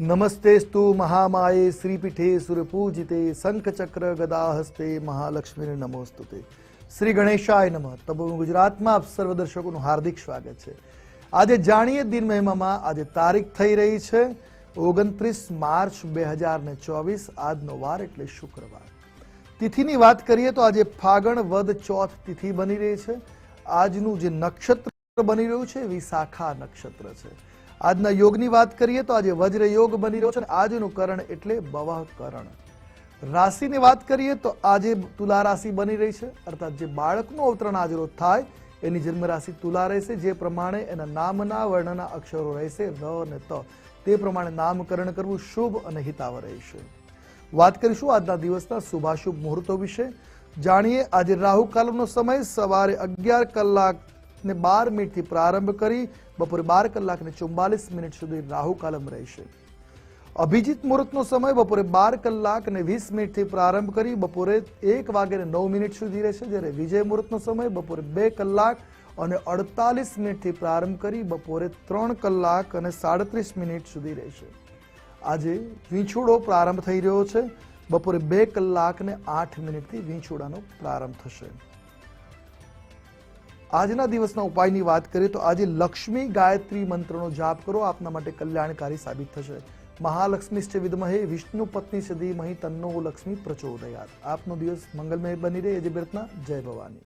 નમસ્તેસ્તુ મહામાયે શ્રીપીઠે સુરપૂજિતે શંખચક્ર ગદાહસ્તે મહાલક્ષ્મીને નમોસ્તુતે શ્રી ગણેશાય નમઃ તબુ ગુજરાતમાં આપ સર્વ દર્શકોનું હાર્દિક સ્વાગત છે। આજે જાણીએ દિન મહિમામાં આજે તારીખ થઈ રહી છે ઓગણત્રીસ માર્ચ બે હજાર ને ચોવીસ, આજનો વાર એટલે શુક્રવાર। તિથિની વાત કરીએ તો આજે ફાગણ વદ ચોથ તિથિ બની રહી છે। આજનું જે નક્ષત્ર બની રહ્યું છે વિશાખા નક્ષત્ર છે। આજના યોગની વાત કરીએ તો આજે વજ્ર યોગ બની રહ્યો છે આજનું કરણ એટલે બવાહકરણ રાશિની વાત કરીએ તો આજે તુલા રાશિ બની રહી છે, અર્થાત જે બાળકનું અવતરણ આજરો થાય, એની જન્મ રાશિ તુલા રહેશે, જે પ્રમાણે એના નામના વર્ણના અક્ષરો રહેશે ર અને ત. તે પ્રમાણે નામકરણ કરવું શુભ અને હિતાવ રહેશે. વાત કરીશું આજના દિવસના શુભાશુભ મુહૂર્તો વિશે. જાણીએ આજે રાહુ કાલમનો સમય સવારે અગિયાર કલાક ને બાર મિનિટથી પ્રારંભ કરી બપોરે બાર કલાક ને ચુમ્બાલીસ મિનિટ સુધી રાહુ કાલમ રહેશે. અભિજીત મુહૂર્તનો સમય બપોરે બાર કલાક અને વીસ મિનિટથી પ્રારંભ કરી બપોરે એક વાગે ને નવ મિનિટ સુધી રહેશે, જ્યારે વિજય મુહૂર્તનો સમય બપોરે બે કલાક અને અડતાલીસ મિનિટથી પ્રારંભ કરી બપોરે ત્રણ કલાક અને સાડત્રીસ મિનિટ સુધી રહેશે. આજે વીંછોડો પ્રારંભ થઈ રહ્યો છે. બપોરે બે કલાક ને આઠ મિનિટથી વીંછોડાનો પ્રારંભ થશે. આજના દિવસના ઉપાયની વાત કરીએ તો આજે લક્ષ્મી ગાયત્રી મંત્રનો જાપ કરો, આપના માટે કલ્યાણકારી સાબિત થશે. મહાલક્ષ્મીશ્ચ વિદમહે વિષ્ણુ પત્ની સદી મહી તન્નો લક્ષ્મી પ્રચોદયાત. આપનો દિવસ મંગલમય બની રહે. એ જ જય ભવાની.